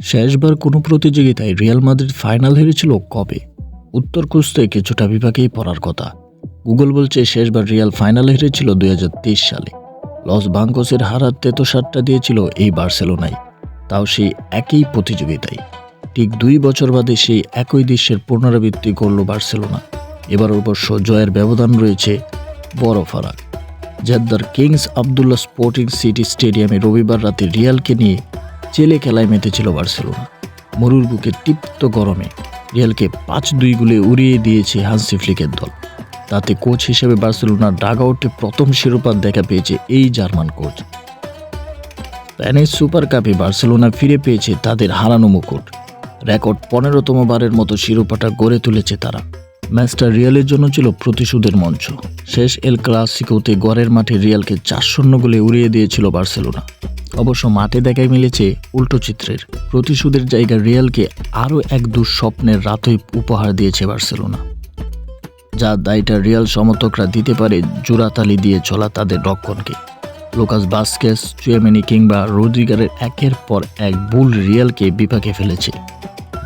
শেষবার কোনো প্রতিযোগিতায় রিয়াল মাদ্রিদ ফাইনাল হেরেছিল কবে? উত্তর খুঁজতে কিছুটা বিভাগেই পড়ার কথা। গুগল বলছে শেষবার রিয়াল ফাইনাল হেরেছিল দুই হাজার তেইশ সালে। লস বাঙ্কসের হারার তেতোসারটা দিয়েছিল এই বার্সেলোনায় তাও সেই একই প্রতিযোগিতায়। ঠিক দুই বছর বাদে সেই একই দৃশ্যের পুনরাবৃত্তি করল বার্সেলোনা। এবার অবশ্য জয়ের ব্যবধান রয়েছে বড় ফারাক। জেদ্দার কিংস আবদুল্লাহ স্পোর্টিং সিটি স্টেডিয়ামে রবিবার রাতে রিয়ালকে নিয়ে চেলে খেলায় মেতেছিল বার্সেলোনা। মরুর বুকে তীপ্ত গরমে রিয়ালকে পাঁচ দুই গুলে উড়িয়ে দিয়েছে হান্সি ফ্লিকের দল। তাতে কোচ হিসেবে বার্সেলোনার ডাগআউটে প্রথম শিরোপা দেখা পেয়েছে এই জার্মান কোচ। স্প্যানিশ সুপার কাপে বার্সেলোনা ফিরে পেয়েছে তাদের হারানো মুকুট। রেকর্ড পনেরোতম বারের মতো শিরোপাটা গড়ে তুলেছে তারা। ম্যাচটা রিয়ালের জন্য ছিল প্রতিশোধের মঞ্চ। শেষ এল ক্লাসিকোতে গড়ের মাঠে রিয়ালকে চার শূন্য গোলে উড়িয়ে দিয়েছিল বার্সেলোনা। অবশ্য মাঠে দেখাই মিলেছে উল্টো চিত্রের। প্রতিশোধের জায়গা রিয়ালকে আরও এক দুঃস্বপ্নের রাতই উপহার দিয়েছে বার্সেলোনা। যা দায়টা রিয়াল সমর্থকরা দিতে পারে জোড়াতালি দিয়ে চলা তাদের রক্ষণকে। লোকাস বাস্কেস চুয়েমেনি কিংবা রোদ্রিগারের একের পর এক বুল রিয়ালকে বিপাকে ফেলেছে।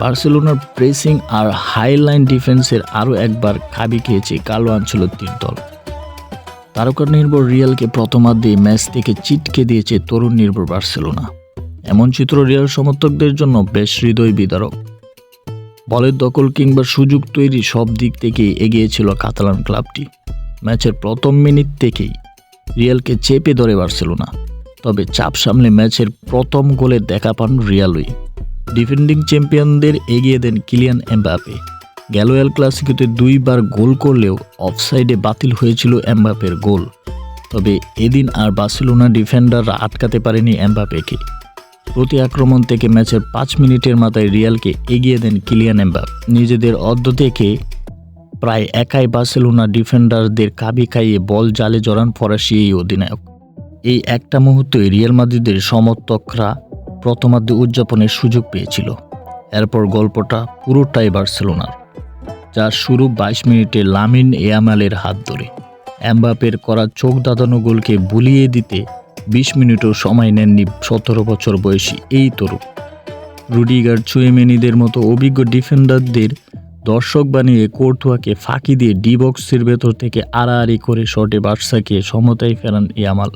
বার্সেলোনার প্রেসিং আর হাইলাইন ডিফেন্সের আরও একবার খাবি খেয়েছে কালো আঞ্চলতির দল। তারকা নির্ভর রিয়ালকে প্রথমার্ধে ম্যাচ থেকে চিটকে দিয়েছে তরুণ নির্ভর বার্সেলোনা। এমন চিত্র রিয়াল সমর্থকদের জন্য বেশ হৃদয় বিদারক। বলের দখল কিংবা সুযোগ তৈরি সব দিক থেকেই এগিয়েছিল কাতালান ক্লাবটি। ম্যাচের প্রথম মিনিট থেকেই রিয়ালকে চেপে ধরে বার্সেলোনা। তবে চাপ সামলে ম্যাচের প্রথম গোলে দেখা পান রিয়ালই। ডিফেন্ডিং চ্যাম্পিয়নদের এগিয়ে দেন কিলিয়ান এমবাপে গেল এল ক্লাসিকোতে দুইবার গোল করলেও অফসাইডে বাতিল হয়েছিল এমবাপের গোল। তবে এদিন আর বার্সেলোনা ডিফেন্ডাররা আটকাতে পারেনি এমবাপেকে প্রতি আক্রমণ থেকে ম্যাচের পাঁচ মিনিটের মাথায় রিয়ালকে এগিয়ে দেন কিলিয়ান এমবাপ নিজেদের অর্ধ থেকে প্রায় একাই বার্সেলোনা ডিফেন্ডারদের কাবি খাইয়ে বল জালে জড়ান ফরাসি এই অধিনায়ক। এই একটা মুহূর্তে রিয়াল মাদ্রিদের সমর্থকরা প্রথমার্ধে উদযাপনের সুযোগ পেয়েছিল। এরপর গল্পটা পুরোটাই বার্সেলোনার। যার শুরু বাইশ মিনিটে লামিন এয়ামালের হাত ধরে। এমবাপের করা চোখ দাদানো গোলকে বুলিয়ে দিতে বিশ মিনিটও সময় নেননি সতেরো বছর বয়সী এই তরুণ। রুডিগার চুয়েমেনিদের মতো অভিজ্ঞ ডিফেন্ডারদের দর্শক বানিয়ে কোর্টুয়াকে ফাঁকি দিয়ে ডি বক্সের ভেতর থেকে আড়াআড়ি করে শটে বার্সাকে সমতায় ফেরান ইয়ামাল।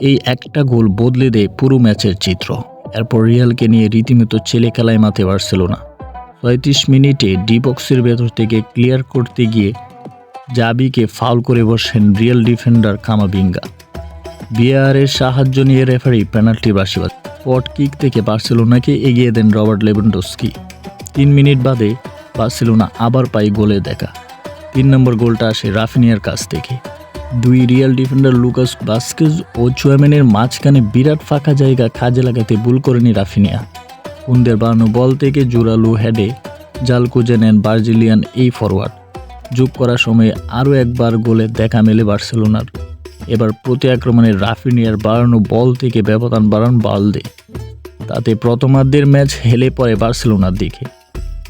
এই একটা গোল বদলে দেয় পুরো ম্যাচের চিত্র। এরপর রিয়ালকে নিয়ে রীতিমতো ছেলে খেলায় মাঠে বার্সেলোনা। পঁয়ত্রিশ মিনিটে ডি বক্সের ভেতর থেকে ক্লিয়ার করতে গিয়ে জাবিকে ফাউল করে বসেন রিয়েল ডিফেন্ডার কামাবিঙ্গা বিআরের সাহায্য নিয়ে রেফারি পেনাল্টি বাসিবাদ স্পট কিক থেকে বার্সেলোনাকে এগিয়ে দেন রবার্ট লেভেন্ডোস্কি। তিন মিনিট বাদে বার্সেলোনা আবার পায় গোলে দেখা। তিন নম্বর গোলটা আসে রাফিনিয়ার কাছ থেকে। দুই রিয়াল ডিফেন্ডার লুকাস বাস্কেজ ও চুয়ামেনের মাঝখানে বিরাট ফাঁকা জায়গা কাজে লাগাতে ভুল করেনি রাফিনিয়া। কুন্দের বানানো বল থেকে জোরালু হেডে জাল খুঁজে নেন বার্জিলিয়ান এই ফরওয়ার্ড যোগ করার সময়ে আরও একবার গোলে দেখা মেলে বার্সেলোনার। এবার প্রতি আক্রমণে রাফিনিয়ার বাড়ানো বল থেকে ব্যবধান বাড়ান বালদে। তাতে প্রথমার্ধের ম্যাচ হেলে পড়ে বার্সেলোনার দিকে।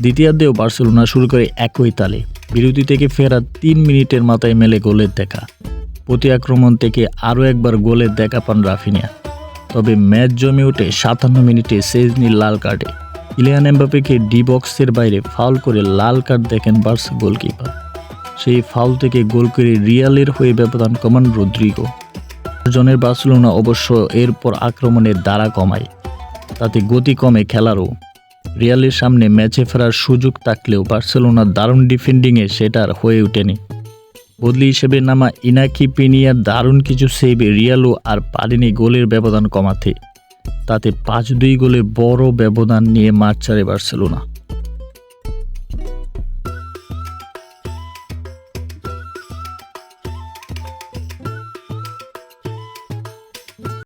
দ্বিতীয়ার্ধেও বার্সেলোনা শুরু করে একই তালে। বিরতি থেকে ফেরা তিন মিনিটের মাথায় মেলে গোলের দেখা। প্রতি আক্রমণ থেকে আরও একবার গোলের দেখা পান রাফিনিয়া। তবে ম্যাচ জমে ওঠে সাতান্ন মিনিটে সেজনি লাল কার্ডে। ইলিয়ান এমবাপেকে ডি বক্সের বাইরে ফাউল করে লাল কার্ড দেখেন বার্স গোলকিপার। সেই ফাউল থেকে গোল করে রিয়ালের হয়ে ব্যবধান কমান রদ্রিগো। জনের বার্সেলোনা অবশ্য এরপর আক্রমণের দ্বারা কমায়। তাতে গতি কমে খেলারও। রিয়ালের সামনে ম্যাচে ফেরার সুযোগ থাকলেও বার্সেলোনার দারুণ ডিফেন্ডিংয়ে সেটা আর হয়ে ওঠেনি। বদলি হিসেবে নামা ইনাকি পেনিয়া দারুণ কিছু সেভ রিয়ালো আর পারেনি গোলের ব্যবধান কমাতে। তাতে পাঁচ দুই গোলে বড় ব্যবধান নিয়ে মাঠ ছাড়ে বার্সেলোনা।